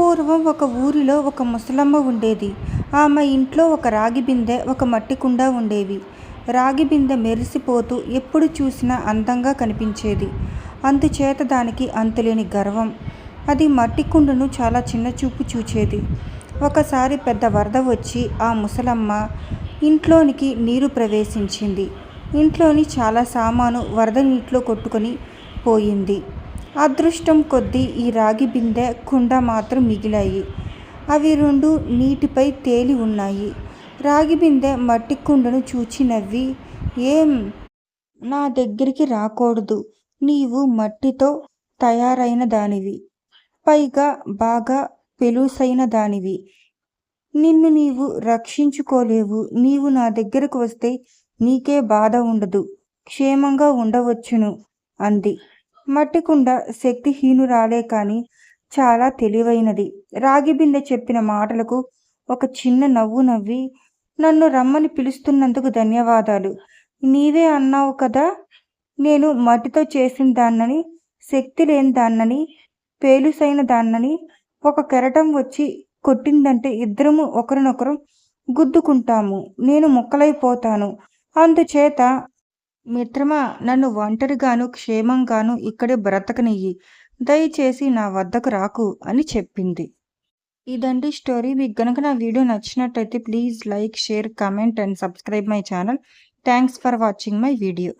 పూర్వం ఒక ఊరిలో ఒక ముసలమ్మ ఉండేది. ఆమె ఇంట్లో ఒక రాగి బిందె ఒక మట్టి కుండ ఉండేవి. రాగి బిందె మెరిసిపోతూ ఎప్పుడు చూసినా అందంగా కనిపించేది. అందుచేత దానికి అంతులేని గర్వం. అది మట్టి కుండను చాలా చిన్న చూపు చూచేది. ఒకసారి పెద్ద వరద వచ్చి ఆ ముసలమ్మ ఇంట్లోనికి నీరు ప్రవేశించింది. ఇంట్లోని చాలా సామాను వరద నీటిలో కొట్టుకొని పోయింది. అదృష్టం కొద్దీ ఈ రాగి బిందె కుండ మాత్రం మిగిలాయి. అవి రెండు నీటిపై తేలి ఉన్నాయి. రాగి బిందె మట్టి కుండను చూచి నవ్వి ఏం? నా దగ్గరికి రాకూడదు. నీవు మట్టితో తయారైన దానివి. పైగా బాగా పెలుసైన దానివి. నిన్ను నీవు రక్షించుకోలేవు. నీవు నా దగ్గరకు వస్తే నీకే బాధ ఉండదు. క్షేమంగా ఉండవచ్చును అంది. మట్టికుండ శక్తిహీనురాలే కాని చాలా తెలివైనది. రాగి బిందె చెప్పిన మాటలకు ఒక చిన్న నవ్వు నవ్వి నన్ను రమ్మని పిలుస్తున్నందుకు ధన్యవాదాలు. నీవే అన్నావు కదా నేను మట్టితో చేసిన దాన్నని శక్తి లేని దాన్నని పేలుసైన దాన్నని ఒక కెరటం వచ్చి కొట్టిందంటే ఇద్దరము ఒకరినొకరు గుద్దుకుంటాము. నేను ముక్కలైపోతాను. అందుచేత మిత్రమా నన్ను ఒంటరిగాను క్షేమంగాను ఇక్కడే బ్రతకనియ్యి. దయచేసి నా వద్దకు రాకు అని చెప్పింది. ఇదండి స్టోరీ. మీకు గనుక నా వీడియో నచ్చినట్టయితే please like share comment and subscribe my channel. Thanks for watching my video.